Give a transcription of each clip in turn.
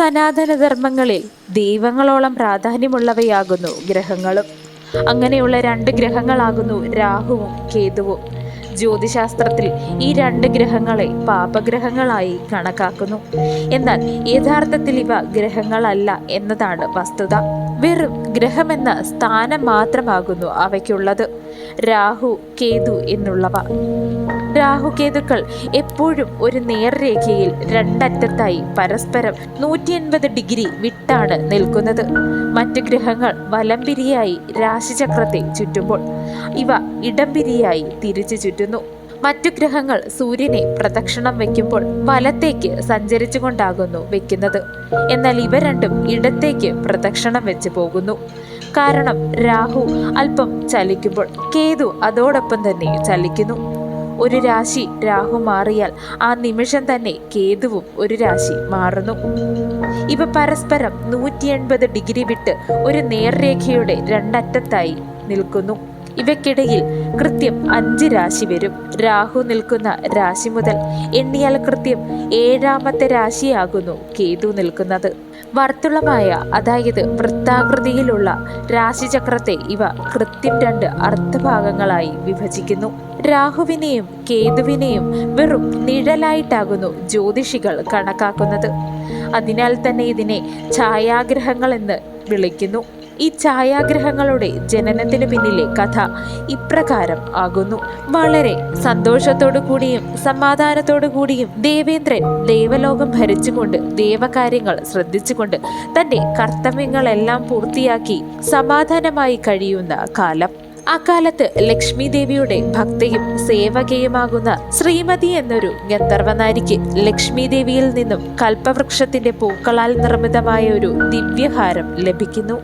സനാതനധർമ്മങ്ങളിൽ ദൈവങ്ങളോളം പ്രാധാന്യമുള്ളവയാകുന്നു ഗ്രഹങ്ങളും. അങ്ങനെയുള്ള രണ്ട് ഗ്രഹങ്ങളാകുന്നു രാഹുവും കേതുവും. ജ്യോതിശാസ്ത്രത്തിൽ ഈ രണ്ട് ഗ്രഹങ്ങളെ പാപഗ്രഹങ്ങളായി കണക്കാക്കുന്നു. എന്നാൽ യഥാർത്ഥത്തിൽ ഇവ ഗ്രഹങ്ങളല്ല എന്നതാണ് വസ്തുത. വെറും ഗ്രഹമെന്ന സ്ഥാനം മാത്രമാകുന്നു അവയ്ക്കുള്ളത്. രാഹു കേതു എന്നുള്ളവ. രാഹുകേതുക്കൾ എപ്പോഴും ഒരു നേർരേഖയിൽ രണ്ടറ്റത്തായി പരസ്പരം നൂറ്റി എൺപത് ഡിഗ്രി വിട്ടാണ് നിൽക്കുന്നത്. മറ്റ് ഗ്രഹങ്ങൾ വലംപിരിയായി രാശിചക്രത്തെ ചുറ്റുമ്പോൾ ഇവ ഇടംപിരിയായി തിരിച്ചു ചുറ്റുന്നു. മറ്റു ഗ്രഹങ്ങൾ സൂര്യനെ പ്രദക്ഷിണം വയ്ക്കുമ്പോൾ വലത്തേക്ക് സഞ്ചരിച്ചുകൊണ്ടാകുന്നു വെക്കുന്നത് എന്നാൽ ഇവ രണ്ടും ഇടത്തേക്ക് പ്രദക്ഷിണം വെച്ച് പോകുന്നു. കാരണം രാഹു അല്പം ചലിക്കുമ്പോൾ കേതു അതോടൊപ്പം തന്നെ ചലിക്കുന്നു. ഒരു രാശി രാഹു മാറിയാൽ ആ നിമിഷം തന്നെ കേതുവും ഒരു രാശി മാറുന്നു. ഇവ പരസ്പരം നൂറ്റി എൺപത് ഡിഗ്രി വിട്ട് ഒരു നേർരേഖയുടെ രണ്ടറ്റത്തായി നിൽക്കുന്നു. ഇവയ്ക്കിടയിൽ കൃത്യം അഞ്ച് രാശി വരും. രാഹു നിൽക്കുന്ന രാശി മുതൽ എണ്ണിയാൽ കൃത്യം ഏഴാമത്തെ രാശിയാകുന്നു കേതു നിൽക്കുന്നത്. വർത്തുളമായ അതായത് വൃത്താകൃതിയിലുള്ള രാശിചക്രത്തെ ഇവ കൃത്യം രണ്ട് അർത്ഥഭാഗങ്ങളായി വിഭജിക്കുന്നു. രാഹുവിനെയും കേതുവിനെയും വെറും നിഴലായിട്ടാകുന്നു ജ്യോതിഷികൾ കണക്കാക്കുന്നത്. അതിനാൽ തന്നെ ഇതിനെ ഛായാഗ്രഹങ്ങൾ എന്ന് വിളിക്കുന്നു. ഈ ഛായാഗ്രഹങ്ങളുടെ ജനനത്തിന് പിന്നിലെ കഥ ഇപ്രകാരം ആകുന്നു. വളരെ സന്തോഷത്തോടു കൂടിയും സമാധാനത്തോടു കൂടിയും ദേവേന്ദ്രൻ ദേവലോകം ഭരിച്ചുകൊണ്ട് ദേവകാര്യങ്ങൾ ശ്രദ്ധിച്ചുകൊണ്ട് തന്റെ കർത്തവ്യങ്ങളെല്ലാം പൂർത്തിയാക്കി സമാധാനമായി കഴിയുന്ന കാലം. അക്കാലത്ത് ലക്ഷ്മി ദേവിയുടെ ഭക്തയും സേവകയുമാകുന്ന ശ്രീമതി എന്നൊരു ഗന്ധർവനാരിക്ക് ലക്ഷ്മി ദേവിയിൽ നിന്നും കൽപ്പവൃക്ഷത്തിന്റെ പൂക്കളാൽ നിർമ്മിതമായ ഒരു ദിവ്യഹാരം ലഭിക്കുന്നു.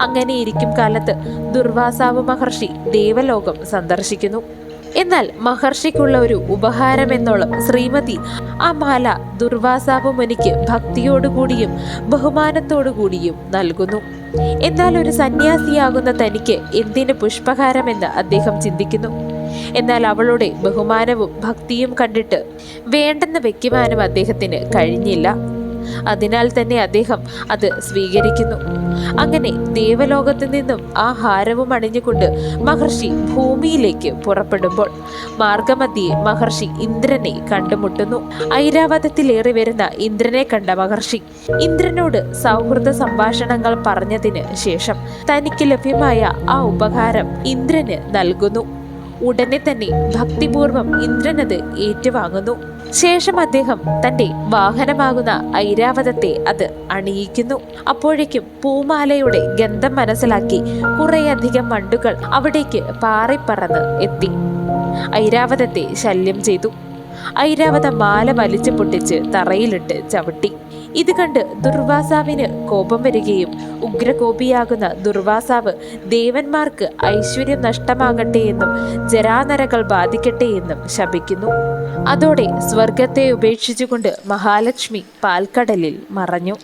അങ്ങനെ ഇരിക്കും കാലത്ത് ദുർവാസാവ് മഹർഷി ദേവലോകം സന്ദർശിക്കുന്നു. എന്നാൽ മഹർഷിക്കുള്ള ഒരു ഉപഹാരം എന്നോളം ശ്രീമതി ആ മാല ദുർവാസാവ് മുനിക്ക് ഭക്തിയോടുകൂടിയും ബഹുമാനത്തോടുകൂടിയും നൽകുന്നു. എന്നാൽ ഒരു സന്യാസിയാകുന്ന തനിക്ക് എന്തിന് പുഷ്പഹാരമെന്ന് അദ്ദേഹം ചിന്തിക്കുന്നു. എന്നാൽ അവളുടെ ബഹുമാനവും ഭക്തിയും കണ്ടിട്ട് വേണ്ടെന്ന് വെക്കുവാനും അദ്ദേഹത്തിന് കഴിഞ്ഞില്ല. അതിനാൽ തന്നെ അദ്ദേഹം അത് സ്വീകരിക്കുന്നു. അങ്ങനെ ദേവലോകത്തു നിന്നും ആ ഹാരവും അണിഞ്ഞുകൊണ്ട് മഹർഷി ഭൂമിയിലേക്ക് പുറപ്പെടുമ്പോൾ മാർഗമധ്യേ മഹർഷി ഇന്ദ്രനെ കണ്ടുമുട്ടുന്നു. ഐരാവതത്തിലേറി വരുന്ന ഇന്ദ്രനെ കണ്ട മഹർഷി ഇന്ദ്രനോട് സൗഹൃദ സംഭാഷണങ്ങൾ പറഞ്ഞതിന് ശേഷം തനിക്ക് ലഭ്യമായ ആ ഉപകാരം ഇന്ദ്രന് നൽകുന്നു. ഉടനെ തന്നെ ഭക്തിപൂർവം ഇന്ദ്രനത് ഏറ്റുവാങ്ങുന്നു. ശേഷം അദ്ദേഹം തന്റെ വാഹനമാകുന്ന ഐരാവതത്തെ അത് അണിയിക്കുന്നു. അപ്പോഴേക്കും പൂമാലയുടെ ഗന്ധം മനസ്സിലാക്കി കുറേയധികം വണ്ടുകൾ അവിടേക്ക് പാറിപ്പറന്ന് എത്തി. ഐരാവതത്തെ ശല്യം ചെയ്തു. ഐരാവത മാല വലിച്ചു പൊട്ടിച്ച് തറയിലിട്ട് ചവിട്ടി. ഇത് കണ്ട് ദുർവാസാവിന് കോപം വരികയും ഉഗ്രകോപിയാകുന്ന ദുർവാസാവ് ദേവന്മാർക്ക് ഐശ്വര്യം നഷ്ടമാകട്ടെ എന്നും ജരാനരകൾ ബാധിക്കട്ടെ എന്നും ശപിക്കുന്നു. അതോടെ സ്വർഗത്തെ ഉപേക്ഷിച്ചുകൊണ്ട് മഹാലക്ഷ്മി പാൽക്കടലിൽ മറഞ്ഞു.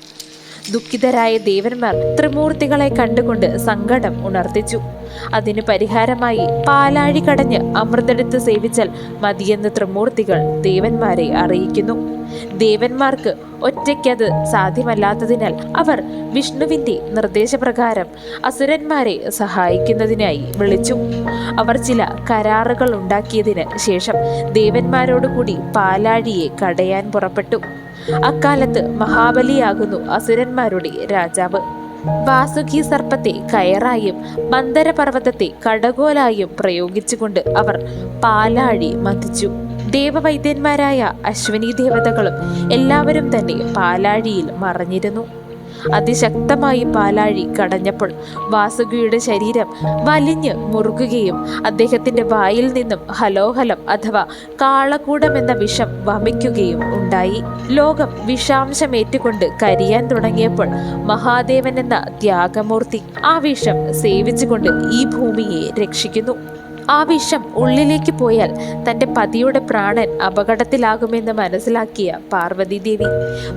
ദുഃഖിതരായ ദേവന്മാർ ത്രിമൂർത്തികളെ കണ്ടുകൊണ്ട് സങ്കടം ഉണർത്തിച്ചു. അതിന് പരിഹാരമായി പാലാഴി കടഞ്ഞ് അമൃതെടുത്ത് സേവിച്ചാൽ മതിയെന്ന് ത്രിമൂർത്തികൾ ദേവന്മാരെ അറിയിക്കുന്നു. ദേവന്മാർക്ക് ഒറ്റയ്ക്കത് സാധ്യമല്ലാത്തതിനാൽ അവർ വിഷ്ണുവിന്റെ നിർദ്ദേശപ്രകാരം അസുരന്മാരെ സഹായിക്കുന്നതിനായി വിളിച്ചു. അവർ ചില കരാറുകൾ ഉണ്ടാക്കിയതിന് ശേഷം ദേവന്മാരോടുകൂടി പാലാഴിയെ കടയാൻ പുറപ്പെട്ടു. അക്കാലത്ത് മഹാബലിയാകുന്നു അസുരന്മാരുടെ രാജാവ്. വാസുകി സർപ്പത്തെ കയറായും മന്ദരപർവതത്തെ കടകോലായും പ്രയോഗിച്ചുകൊണ്ട് അവർ പാലാഴി മതിച്ചു. ദേവവൈദ്യന്മാരായ അശ്വനി ദേവതകളും എല്ലാവരും തന്നെ പാലാഴിയിൽ മറഞ്ഞിരുന്നു. അതിശക്തമായി പാലാഴി കടഞ്ഞപ്പോൾ വാസുകിയുടെ ശരീരം വലിഞ്ഞ് മുറുകുകയും അദ്ദേഹത്തിന്റെ വായിൽ നിന്നും ഹലോഹലം അഥവാ കാളകൂടം എന്ന വിഷം വമിക്കുകയും ഉണ്ടായി. ലോകം വിഷാംശമേറ്റുകൊണ്ട് കരിയാൻ തുടങ്ങിയപ്പോൾ മഹാദേവൻ എന്ന ത്യാഗമൂർത്തി ആ വിഷം സേവിച്ചുകൊണ്ട് ഈ ഭൂമിയെ രക്ഷിക്കുന്നു. ആ വിഷം ഉള്ളിലേക്ക് പോയാൽ തന്റെ പതിയുടെ പ്രാണൻ അപകടത്തിലാകുമെന്ന് മനസ്സിലാക്കിയ പാർവതി ദേവി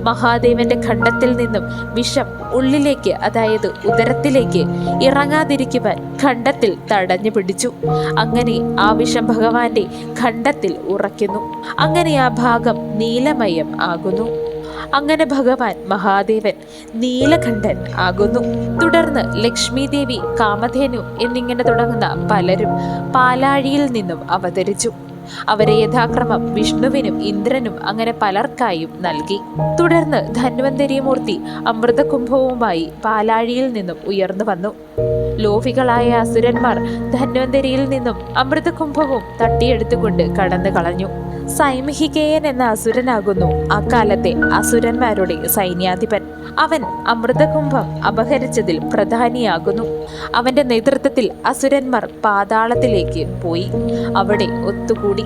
മഹാദേവന്റെ ഖണ്ഡത്തിൽ നിന്നും വിഷം ഉള്ളിലേക്ക് അതായത് ഉദരത്തിലേക്ക് ഇറങ്ങാതിരിക്കുവാൻ ഖണ്ഡത്തിൽ തടഞ്ഞു പിടിച്ചു. അങ്ങനെ ആ വിഷം ഭഗവാന്റെ ഖണ്ഡത്തിൽ ഉറയ്ക്കുന്നു. അങ്ങനെ ആ ഭാഗം നീലമയം ആകുന്നു. അങ്ങനെ ഭഗവാൻ മഹാദേവൻ നീലകണ്ഠൻ ആകുന്നു. തുടർന്ന് ലക്ഷ്മി ദേവി കാമധേനു എന്നിങ്ങനെ തുടങ്ങുന്ന പലരും പാലാഴിയിൽ നിന്നും അവതരിച്ചു. അവരെ യഥാക്രമം വിഷ്ണുവിനും ഇന്ദ്രനും അങ്ങനെ പലർക്കായും നൽകി. തുടർന്ന് ധന്വന്തരിമൂർത്തി അമൃതകുംഭവുമായി പാലാഴിയിൽ നിന്നും ഉയർന്നു വന്നു. ലോഭികളായ അസുരന്മാർ ധന്വന്തരിയിൽ നിന്നും അമൃതകുംഭവും തട്ടിയെടുത്തുകൊണ്ട് കടന്നു കളഞ്ഞു. സൈമിഹികേയൻ എന്ന അസുരനാകുന്നു അക്കാലത്തെ അസുരന്മാരുടെ സൈന്യാധിപൻ. അവൻ അമൃതകുംഭം അപഹരിച്ചതിൽ പ്രധാനിയാകുന്നു. അവന്റെ നേതൃത്വത്തിൽ അസുരന്മാർ പാതാളത്തിലേക്ക് പോയി. അവിടെ ഒത്തുകൂടി.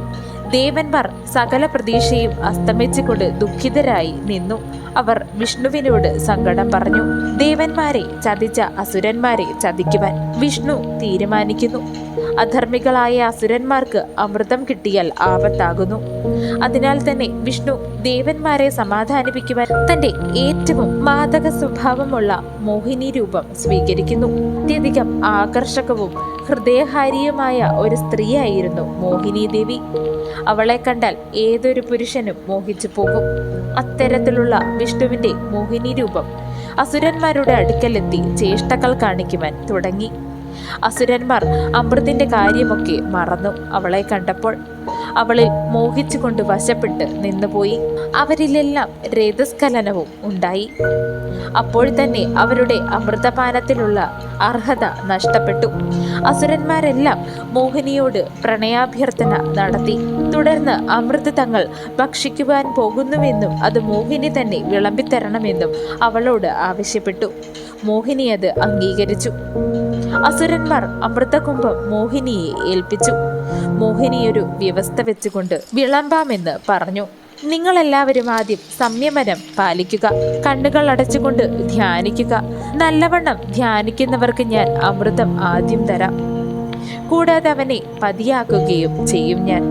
ദേവന്മാർ സകല പ്രതീക്ഷയും അസ്തമിച്ചുകൊണ്ട് ദുഃഖിതരായി നിന്നു. അവർ വിഷ്ണുവിനോട് സങ്കടം പറഞ്ഞു. ദേവന്മാരെ ചതിച്ച അസുരന്മാരെ ചതിക്കുവാൻ വിഷ്ണു തീരുമാനിക്കുന്നു. അധർമ്മികളായ അസുരന്മാർക്ക് അമൃതം കിട്ടിയാൽ ആപത്താകുന്നു. അതിനാൽ തന്നെ വിഷ്ണു ദേവന്മാരെ സമാധാനിപ്പിക്കുവാൻ തന്റെ ഏറ്റവും മാതക സ്വഭാവമുള്ള മോഹിനി രൂപം സ്വീകരിക്കുന്നു. അത്യധികം ആകർഷകവും ഹൃദയഹാരിയുമായ ഒരു സ്ത്രീയായിരുന്നു മോഹിനി ദേവി അവളെ കണ്ടാൽ ഏതൊരു പുരുഷനും മോഹിച്ചു പോകും. അത്തരത്തിലുള്ള വിഷ്ണുവിന്റെ മോഹിനി രൂപം അസുരന്മാരുടെ അടുക്കലെത്തി ചേഷ്ടകൾ കാണിക്കുവാൻ തുടങ്ങി. അസുരന്മാർ അമൃതിന്റെ കാര്യമൊക്കെ മറന്നു അവളെ കണ്ടപ്പോൾ. അവളിൽ മോഹിച്ചുകൊണ്ട് വശപ്പെട്ട് നിന്നുപോയി. അവരിലെല്ലാം രഥസ്ഖലനവും ഉണ്ടായി. അപ്പോൾ തന്നെ അവരുടെ അമൃതപാനത്തിലുള്ള അർഹത നഷ്ടപ്പെട്ടു. അസുരന്മാരെല്ലാം മോഹിനിയോട് പ്രണയാഭ്യർത്ഥന നടത്തി. തുടർന്ന് അമൃത് തങ്ങൾ ഭക്ഷിക്കുവാൻ പോകുന്നുവെന്നും അത് മോഹിനി തന്നെ വിളമ്പിത്തരണമെന്നും അവളോട് ആവശ്യപ്പെട്ടു. മോഹിനി അത് അംഗീകരിച്ചു. അസുരന്മാർ അമൃതകുംഭം മോഹിനിയെ ഏൽപ്പിച്ചു. മോഹിനി ഒരു വ്യവസ്ഥ വെച്ചുകൊണ്ട് വിളമ്പാമെന്ന് പറഞ്ഞു. നിങ്ങളെല്ലാവരും ആദ്യം സംയമനം പാലിക്കുക. കണ്ണുകൾ അടച്ചുകൊണ്ട് ധ്യാനിക്കുക. നല്ലവണ്ണം ധ്യാനിക്കുന്നവർക്ക് ഞാൻ അമൃതം ആദ്യം തരാം. കൂടാതെ അവനെ പതിയാക്കുകയും ചെയ്യും ഞാൻ.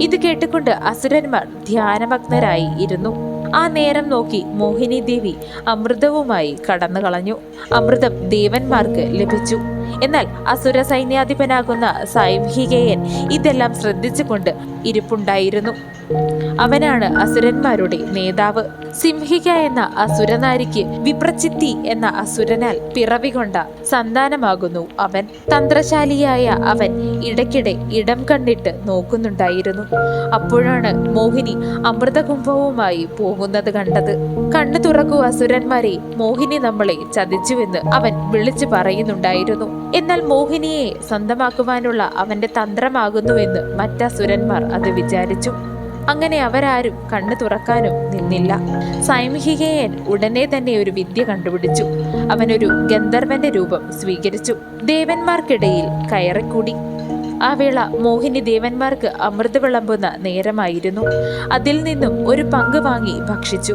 ഇത് കേട്ടുകൊണ്ട് അസുരന്മാർ ധ്യാനമഗ്നരായി ഇരുന്നു. ആ നേരം നോക്കി മോഹിനി ദേവി അമൃതവുമായി കടന്നു കളഞ്ഞു അമൃതം ദേവന്മാർക്ക് ലഭിച്ചു. എന്നാൽ അസുര സൈന്യാധിപനാകുന്ന സൈംഹികയൻ ഇതെല്ലാം ശ്രദ്ധിച്ചുകൊണ്ട് ഇരിപ്പുണ്ടായിരുന്നു. അവനാണ് അസുരന്മാരുടെ നേതാവ്. സിംഹിക എന്ന അസുരനാരിക്ക് വിപ്രചിത്തി എന്ന അസുരനാൽ പിറവികൊണ്ട സന്താനമാകുന്നു അവൻ. തന്ത്രശാലിയായ അവൻ ഇടയ്ക്കിടെ ഇടം കണ്ടിട്ട് നോക്കുന്നുണ്ടായിരുന്നു. അപ്പോഴാണ് മോഹിനി അമൃതകുംഭവുമായി പോകുന്നത് കണ്ടത്. കണ്ണു തുറക്കൂ അസുരന്മാരെ മോഹിനി നമ്മളെ ചതിച്ചുവെന്ന് അവൻ വിളിച്ചു പറയുന്നുണ്ടായിരുന്നു. എന്നാൽ മോഹിനിയെ സ്വന്തമാക്കുവാനുള്ള അവന്റെ തന്ത്രമാകുന്നുവെന്ന് മറ്റസുരന്മാർ അത് വിചാരിച്ചു. അങ്ങനെ അവരാരും കണ്ണു തുറക്കാനും നിന്നില്ല. സൈമിഹികയൻ ഉടനെ തന്നെ ഒരു വിദ്യ കണ്ടുപിടിച്ചു. അവനൊരു ഗന്ധർവന്റെ രൂപം സ്വീകരിച്ചു. ദേവന്മാർക്കിടയിൽ കയറിക്കൂടി. ആ വേള മോഹിനി ദേവന്മാർക്ക് അമൃത് വിളമ്പുന്ന നേരമായിരുന്നു. അതിൽ നിന്നും ഒരു പങ്ക് വാങ്ങി ഭക്ഷിച്ചു.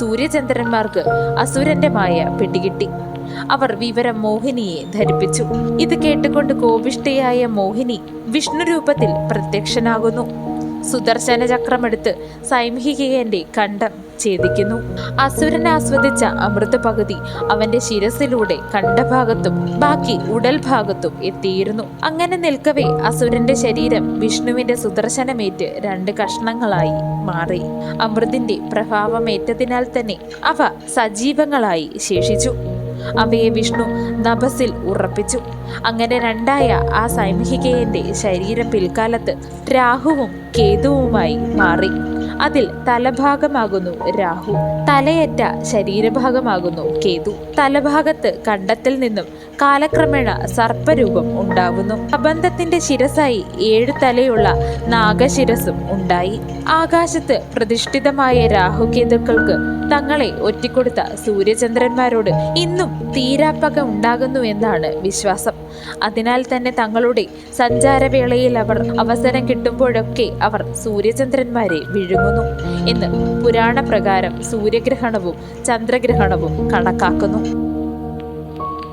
സൂര്യചന്ദ്രന്മാർക്ക് അസുരന്റെ മായ പിടികിട്ടി. അവർ വിവരം മോഹിനിയെ ധരിപ്പിച്ചു. ഇത് കേട്ടുകൊണ്ട് കോപിഷ്ഠയായ മോഹിനി വിഷ്ണു രൂപത്തിൽ പ്രത്യക്ഷനാകുന്നു. സുദർശന ചക്രമെടുത്ത് സൈംഹികയന്റെ കണ്ഠം ഛേദിക്കുന്നു. അസുരൻ ആസ്വദിച്ച അമൃത പകുതി അവന്റെ ശിരസിലൂടെ കണ്ഠഭാഗത്തും ബാക്കി ഉടൽ ഭാഗത്തും എത്തിയിരുന്നു. അങ്ങനെ നിൽക്കവേ അസുരന്റെ ശരീരം വിഷ്ണുവിന്റെ സുദർശനമേറ്റ് രണ്ട് കഷ്ണങ്ങളായി മാറി. അമൃതിന്റെ പ്രഭാവമേറ്റതിനാൽ തന്നെ അവ സജീവങ്ങളായി ശേഷിച്ചു. അവയെ വിഷ്ണു നഭസിൽ ഉറപ്പിച്ചു. അങ്ങനെ രണ്ടായ ആ സൈമിഹികയന്റെ ശരീരം പിൽക്കാലത്ത് രാഹുവും കേതുവുമായി മാറി. അതിൽ തലഭാഗമാകുന്നു രാഹു. തലയറ്റ ശരീരഭാഗമാകുന്നു കേതു. തലഭാഗത്ത് കണ്ടത്തിൽ നിന്നും കാലക്രമേണ സർപ്പരൂപം ഉണ്ടാകുന്നു അബന്ധത്തിന്റെ ശിരസായി ഏഴു തലയുള്ള നാഗശിരസും ഉണ്ടായി. ആകാശത്ത് പ്രതിഷ്ഠിതമായ രാഹുകേതുക്കൾക്ക് തങ്ങളെ ഒറ്റിക്കൊടുത്ത സൂര്യചന്ദ്രന്മാരോട് ഇന്നും തീരാപ്പക ഉണ്ടാകുന്നു എന്നാണ് വിശ്വാസം. അതിനാൽ തന്നെ തങ്ങളുടെ സഞ്ചാരവേളയിൽ അവർ അവസരം കിട്ടുമ്പോഴൊക്കെ അവർ സൂര്യചന്ദ്രന്മാരെ വിഴുങ്ങുന്നു എന്ന് പുരാണ പ്രകാരം സൂര്യഗ്രഹണവും ചന്ദ്രഗ്രഹണവും കണക്കാക്കുന്നു.